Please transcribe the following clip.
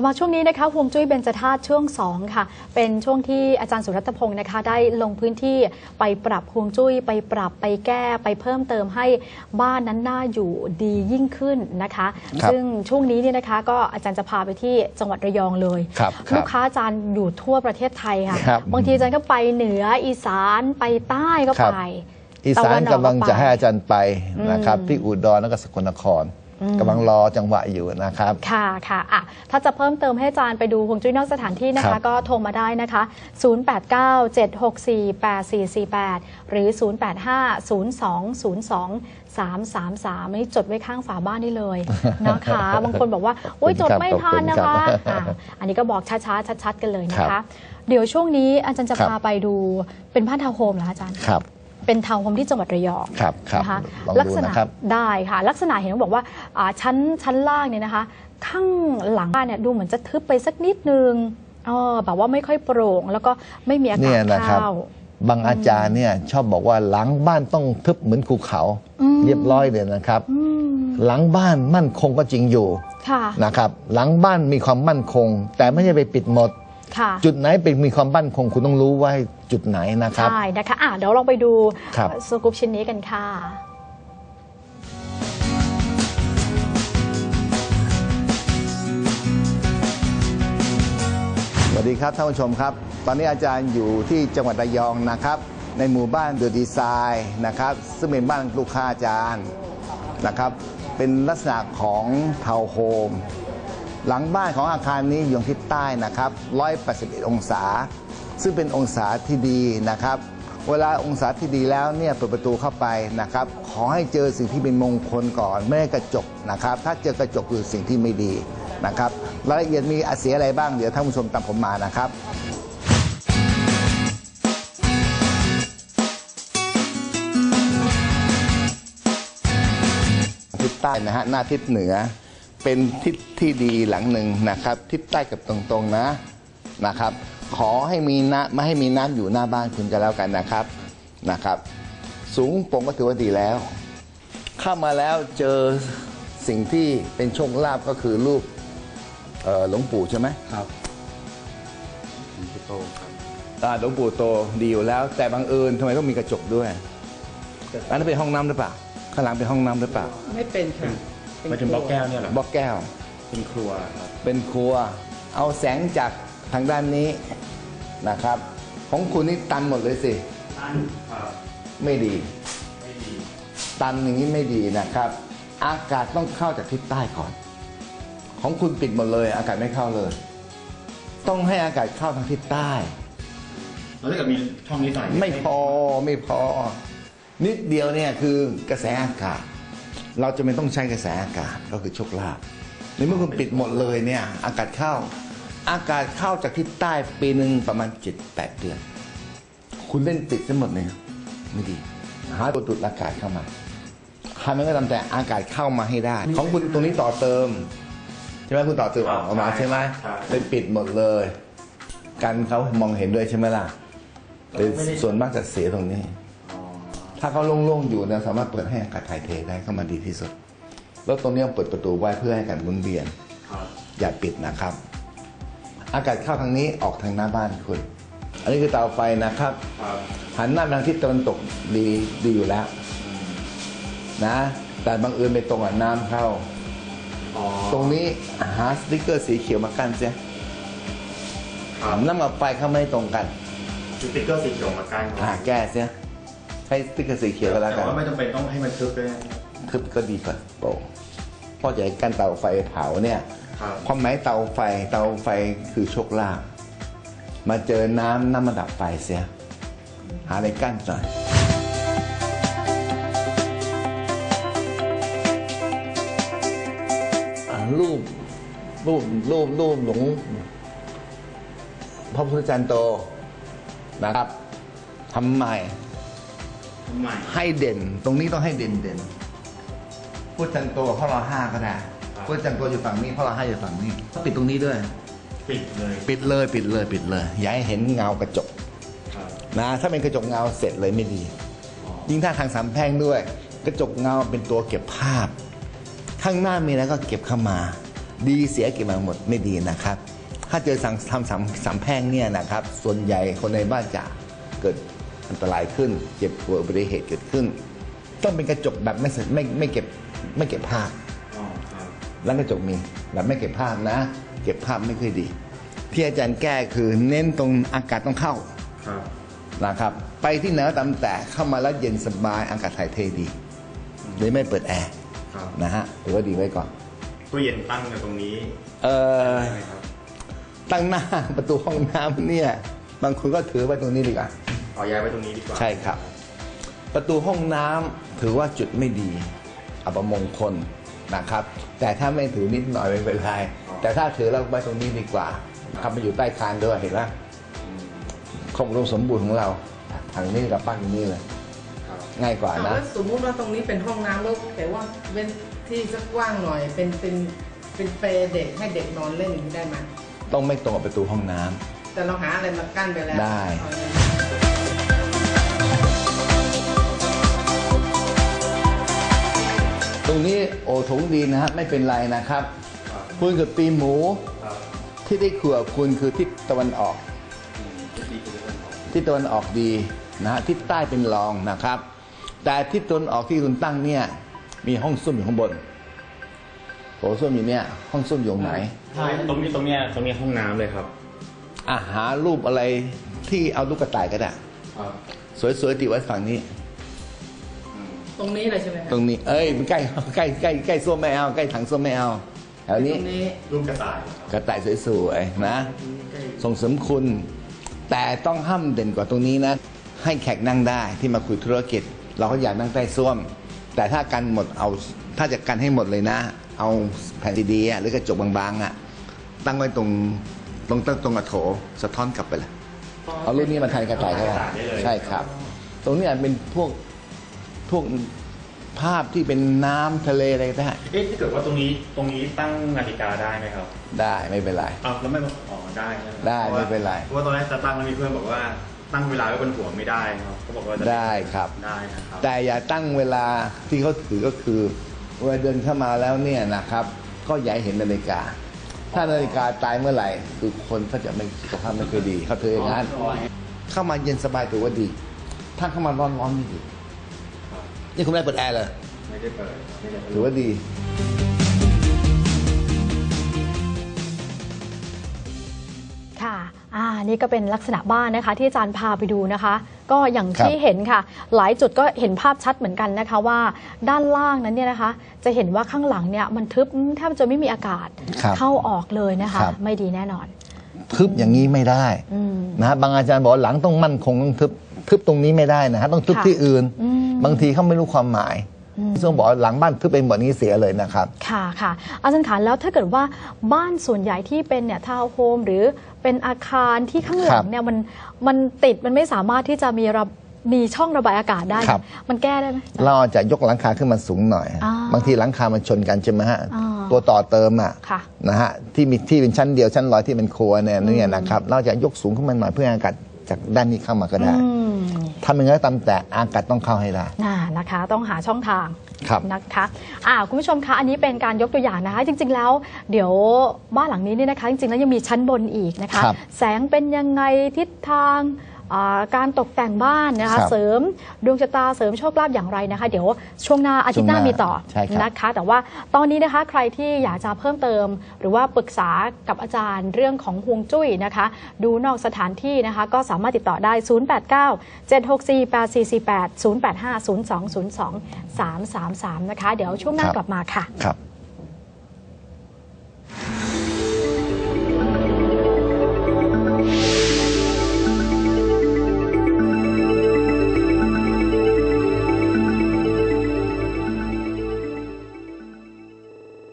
ลับมาช่วงนี้นะคะฮวงจุ้ยเบญจธาตุช่วง 2 ค่ะ เป็นช่วงที่อาจารย์สุรัตพงศ์นะคะ ได้ลงพื้นที่ไปปรับฮวงจุ้ย ไปปรับไปแก้ไปเพิ่มเติมให้บ้านนั้นน่าอยู่ดียิ่งขึ้นนะคะครับซึ่งช่วงนี้เนี่ยนะคะ ก็อาจารย์จะพาไปที่จังหวัดระยองเลยครับครับลูกค้าอาจารย์อยู่ทั่วประเทศไทยค่ะครับบางทีอาจารย์ก็ไปเหนืออีสานไปใต้ก็ครับไปอีสานตะวัออกกำลังจะให้ไปอาจารย์ไปนะครับอืมที่อุดรแล้วก็สกลนคร กำลังรอจังหวะอยู่นะครับ ค่ะค่ะอะถ้าจะเพิ่มเติมให้อาจารย์ไปดูฮวงจุ้ยนอกสถานที่นะครัคะ บ ก็โทรมาได้นะคะ 0897648448 หรือ 0850202333นี่จดไว้ข้างฝาบ้านนี่เลยนะคะ บางคนบอกว่า โอ๊ยจดไม่ทันนะคะอะอันนี้ก็บอกช้าๆชัดๆกันเลยนะครัคะบเดี๋ยวช่วงนี้อาจารย์จะครับพาไปดูเป็นบ้านทาวน์โฮมเหรอคะอาจารย์ ครับ เป็นทาวน์โฮมที่จังหวัดระยองครับครับนะคะลองลัดูษณะนะครับ ได้ค่ะ ลักษณะเห็นบอกว่าอ่าชั้นชั้นล่างเนี่ยนะคะ ข้างหลังบ้านเนี่ยดูเหมือนจะทึบไปสักนิดนึงอ๋อแบบว่าไม่ค่อยโปร่ง แล้วก็ไม่มีอาเนี่กาศยนะครับ เข้า บางอาจารย์เนี่ยชอบบอกว่าหลังบ้านต้องทึบเหมือนภูเขาอืม เรียบร้อยเลยนะครับ อืมหลังบ้านมั่นคงก็จริงอยู่ค่ะ นะครับ หลังบ้านมีความมั่นคง แต่ไม่ใช่ไปปิดหมดค่ะ จุดไหนเป็นมีความมั่นคงคุณต้องรู้ว่าจุดไหนนะครับใช่นะคะอะเดี๋ยวลองไปดูครับสกูปชิ้นนี้กันค่ะสวัสดีครับท่านผู้ชมครับ ตอนนี้อาจารย์อยู่ที่จังหวัดระยองนะครับ ในหมู่บ้านเดอะดีไซน์นะครับ ซึ่งเป็นบ้านลูกค้าอาจารย์นะครับ เป็นลักษณะของทาวน์โฮม หลังบ้านของอาคารนี้อยู่ทางทิศใต้นะครับ181 องศา ซึ่งเป็นองศาที่ดีนะครับ เวลาองศาที่ดีแล้วเนี่ยเปิดประตูเข้าไปนะครับ ขอให้เจอสิ่งที่เป็นมงคลก่อน ไม่ให้กระจกนะครับ ถ้าเจอกระจกคือสิ่งที่ไม่ดีนะครับ รายละเอียดมีอาเสียอะไรบ้างเดี๋ยวท่านผู้ชมตามผมมานะครับทิศใต้นะฮะหน้าทิศเหนือ เป็นทิศที่ดีหลังหนึ่งนะครับ ทิศใต้กับตรงๆนะนะครับ ขอให้มีน้ำไม่ให้มีน้ำอยู่หน้าบ้านคุณก็แล้วกันนะครับนะครับ สูงโปร่งก็ถือว่าดีแล้ว เข้ามาแล้วเจอสิ่งที่เป็นโชคลาภก็คือรูปเอ่อหลวงปู่ใช่ไหมครับผมจะโตครับอ่าหลวงปู่โตดีอยู่แล้ว แต่บังเอิญทำไมต้องมีกระจกด้วยอันนั้นเป็นห้องน้ำหรือเปล่าข้างหลังเป็นห้องน้ำหรือเปล่า ไม่เป็นค่ะเป็ห มายถึงบล็อกแก้วเนี่ยเหรอบล็อกแก้ว เป็นครัวครับ เป็นครัว เอาแสงจากทางด้านนี้นะครับ ของคุณนี่ตันหมดเลยสิครับ ไม่ดี ไม่ดี ตันอย่างนี้ไม่ดีนะครับ อากาศต้องเข้าจากทิศใต้ก่อน ของคุณปิดหมดเลย อากาศไม่เข้าเลย ต้องให้อากาศเข้าทางทิศใต้ แล้วถ้าเกิดมีช่องนี้หน่อยไม่พอไม่พอ นิดเดียวเนี่ยคือกระแสอากาศ เราจะไม่ต้องใช้กระแสอากาศก็คือโชคลาภในเมื่อคุณปิดหมดเลยเนี่ยอากาศเข้า อากาศเข้าจากทิศใต้ปีหนึ่งประมาณเจ็ดแปดเดือน คุณเล่นปิดซะหมดเลยไม่ดี หาตัวดูดอากาศเข้ามาทำยังไงก็ตามแต่อากาศเข้ามาให้ได้ ของคุณตรงนี้ต่อเติมใช่ไหมคุณต่อเติมออกมาใช่ไหมเลยปิดหมดเลย กันเขามองเห็นด้วยใช่ไหมล่ะหรือส่วนมากจะเสียตรงนี้ ถ้าเขาโล่งๆอยู่เนี่ยสามารถเปิดให้อากาศถ่ายเทได้เข้ามาดีที่สุด แล้วตรงนี้เปิดประตูไว้เพื่อให้อากาศหมุนเวียนครับอย่าปิดนะครับ อากาศเข้าทางนี้ออกทางหน้าบ้านคุณ อันนี้คือเตาไฟนะครับครับหันหน้าไปทางทิศตะวันตกดีดีอยู่แล้ว นะ แต่บังเอิญไปตรงกับน้ำเข้าอ๋อตรงนี้หาสติ๊กเกอร์สีเขียวมากั้นเสียครับน้ำกับไฟเข้าไม่ตรงกันสติ๊กเกอร์สีเขียวมากั้นคอ่ารับแก้เสีย ใช้สติ๊กเกอร์สีเขียวก็แล้วแต่กันว่าไม่จำเป็นต้องให้มันทึบด้วยนะทึบก็ดีกว่าโปร่งเพราะจะให้กันเตาไฟเผาเนี่ย ครับ ความหมายเตาไฟเตาไฟคือโชคลาภมาเจอน้ำน้ำมาดับไฟเสีย หาอะไรกั้นหน่อยอะรูปรูปรูปรูปหลวงพระพุทธจารย์โตนะครับทำใหม่ทำไม ให้เด่น ตรงนี้ต้องให้เด่นเด่นพุทธจันโตกับพ่อรอห้าก็ได้พุทธจันโตอยู่ฝั่งนี้พ่อรอห้าอยู่ฝั่งนี้ปิดตรงนี้ด้วย ปิดเลย ปิดเลยปิดเลยปิดเลยอย่าให้เห็นเงากระจกครับนะถ้าเป็นกระจกเงาเสร็จเลยไม่ดีอ๋อยิ่งถ้าทางสามแพร่งด้วย กระจกเงาเป็นตัวเก็บภาพ ข้างหน้ามีแล้วก็เก็บเข้ามา ดีเสียเก็บมาหมดไม่ดีนะครับ ถ้าเจอสังทำสามสามแพร่งเนี่ยนะครับ ส่วนใหญ่คนในบ้านจะเกิด อันตรายขึ้น เจ็บป่วยอุบัติเหตุเกิดขึ้น ต้องเป็นกระจกแบบไม่เสร็จไม่ไม่เก็บไม่เก็บภาพอ๋อครับร้านกระจกมีแบบไม่เก็บภาพนะ เก็บภาพไม่ค่อยดี ที่อาจารย์แก้คือเน้นตรงอากาศต้องเข้าครับนะครับ ไปที่ไหนก็ตามแต่เข้ามาแล้วเย็นสบายอากาศถ่ายเทดีเลยไม่เปิดแอร์ครับนะฮะถือว่าดีไว้ก่อนตู้เย็นตั้งกันตรงนี้ เอ่อได้ไหมครับตั้งหน้าประตูห้องน้ำเนี่ย บางคนก็ถือไว้ตรงนี้ดีกว่าเอาย้ายไว้ตรงนี้ดีกว่าใช่ครับ ประตูห้องน้ำถือว่าจุดไม่ดีอัปมงคลนะครับ แต่ถ้าไม่ถือนิดหน่อยไม่เป็นไรแต่ถ้าถือแล้วไว้ตรงนี้ดีกว่าครับมาอยู่ใต้คานด้วยเห็นไหมครบรวมสมบูรณ์ของเราทางนี้กับปั้นตรงนี้เลยครับง่ายกว่านะแล้วสมมุติว่าตรงนี้เป็นห้องน้ำแล้วแต่ว่าเว้นที่สักกว้างหน่อย เป็นเป็นเป็นเปรย์เด็กให้เด็กนอนเล่นอย่างนี้ได้ไหมต้องไม่ตรงกับประตูห้องน้ำ แต่เราหาอะไรมากั้นไปแล้วได้ เอาอย่างนี้ ตรงนี้โอถงดีนะฮะไม่เป็นไรนะครับครับคุณกับปีหมูครับที่ได้ขัวคุณคือทิศตะวันออกอืมที่ดีคือเรื่องของทิศตะวันออกดีนะฮะทิศใต้เป็นรองนะครับ แต่ทิศตะวันออกที่คุณตั้งเนี่ยมีห้องส้วมอยู่ข้างบนโถส้วมอยู่เนี่ย ห้องส้วมอยู่ตรงไหนตรงนี้ตรงเนี้ยตรงนี้ห้องน้ำเลยครับอาหารูปอะไรที่เอาลูกกระต่ายก็ได้ครับสวยๆติดไว้ฝั่งนี้ ตรงนี้เลยใช่ไหมคะตรงนี้ เอ้ยมันใกล้ใกล้ใกล้ใกล้ส้วมไม่เอาใกล้ถังส้วมไม่เอาแถวนี้ตรงนี้รูปกระต่ายครับกระต่ายสวยๆนะใกล้ส่งเสริมคุณ แต่ต้องห้ามเด่นกว่าตรงนี้นะ ให้แขกนั่งได้ที่มาคุยธุรกิจ เราก็อยากนั่งใต้ส้วม แต่ถ้ากันหมดเอาถ้าจะกันให้หมดเลยนะ เอาแผ่นดีๆอะหรือกระจกบางๆอะตั้งไว้ตรงตรงตรงตรงกระโถสะท้อนกลับไปเลยเอารุ่นนี้มาแทนกระต่ายก็ได้ใช่ครับ ตรงนี้อาจเป็นพวก พวกภาพที่เป็นน้ำทะเลอะไรก็ได้เอ๊ะถ้าเกิดว่าตรงนี้ตรงนี้ตั้งนาฬิกาได้ไหมครับได้ไม่เป็นไร อ้าวแล้วไม่บอกอ๋อได้ใช่หได้ไม่เป็นไร เพราะว่าตอนแรกจะตั้งแล้วมีเพื่อนบอกว่าตั้งเวลาไว้บนหัวไม่ได้ครับเขาบอกว่าจะได้ครับ ได้นะครับแต่อย่าตั้งเวลาที่เขาถือก็คือเวลาเดินเข้ามาแล้วเนี่ยนะครับ ก็อย่าให้เห็นนาฬิกา ถ้านาฬิกาตายเมื่อไหร่ คือคนเขาจะไม่สุขภาพไม่ค่อยดีเขาถืออย่างนั้นเข้ามาเย็นสบายถือว่าดี ถ้าเข้ามาร้อนร้อนๆไม่ดี นี่คุณไม่ได้เปิดแอร์เลยไม่ได้เปิดไม่ได้เปิดถือว่าดี ค่ะอ่านี่ก็เป็นลักษณะบ้านนะคะ ที่อาจารย์พาไปดูนะคะ ก็อย่างครับที่เห็นค่ะ หลายจุดก็เห็นภาพชัดเหมือนกันนะคะว่าด้านล่างนั้นเนี่ยนะคะ จะเห็นว่าข้างหลังเนี่ยมันทึบแทบจะไม่มีอากาศครับเข้าออกเลยนะคะ ครับ ไม่ดีแน่นอน ทึบอย่างนี้ไม่ได้อืม นะฮะบางอาจารย์บอกว่าหลังต้องมั่นคงต้องทึบ ทึบตรงนี้ไม่ได้นะฮะต้องทึบค่ะที่อื่นอืมบางทีเขาไม่รู้ความหมายอืมซึ่งบอกว่าหลังบ้านทึบไปหมดนี้เสียเลยนะครับ ค่ะค่ะอาจารย์ขาแล้วถ้าเกิดว่าบ้านส่วนใหญ่ที่เป็นเนี่ยทาวน์โฮมหรือเป็นอาคารที่ข้างหลัครังบเนี่ยมันมันติดมันไม่สามารถที่จะมีระมีช่องระบายอากาศได้ครับมันแก้ได้ไหมเราจะยกหลังคาขึ้นมาสูงหน่อยอ่าบางทีหลังคามันชนกันใช่ไหมฮะอ่าตัวต่อเติมอะค่ะนะฮะที่มีที่เป็นชั้นเดียวชั้นลอยที่เป็นครัวเนี่ยเนี่ยนะครับ เราจะยกสูงขึ้นมาหน่อยเพื่อให้อากาศจากด้านนี้เข้ามาก็ได้อืม ทำยังไงก็ตามแต่อากาศต้องเข้าให้ได้น่านะคะ ต้องหาช่องทางครับ นะคะอ่าคุณผู้ชมคะอันนี้เป็นการยกตัวอย่างนะคะ จริง ๆ แล้ว เดี๋ยวบ้านหลังนี้เนี่ยนะคะ จริงๆแล้วยังมีชั้นบนอีกนะคะ ครับแสงเป็นยังไงทิศทางอ่า การตกแต่งบ้านนะคะครับเสริมดวงชะตาเสริมโชคลาภอย่างไรนะคะ เดี๋ยวช่วงหน้าอาทิตย์หน้าช่วงหน้ามีต่อใช่ครับนะคะ แต่ว่าตอนนี้นะคะใครที่อยากจะเพิ่มเติม หรือว่าปรึกษากับอาจารย์เรื่องของฮวงจุ้ยนะคะ ดูนอกสถานที่นะคะ ก็สามารถติดต่อได้ 089 764 8448 085 0202 333 นะคะ เดี๋ยวช่วงหน้ากลับมาค่ะครับ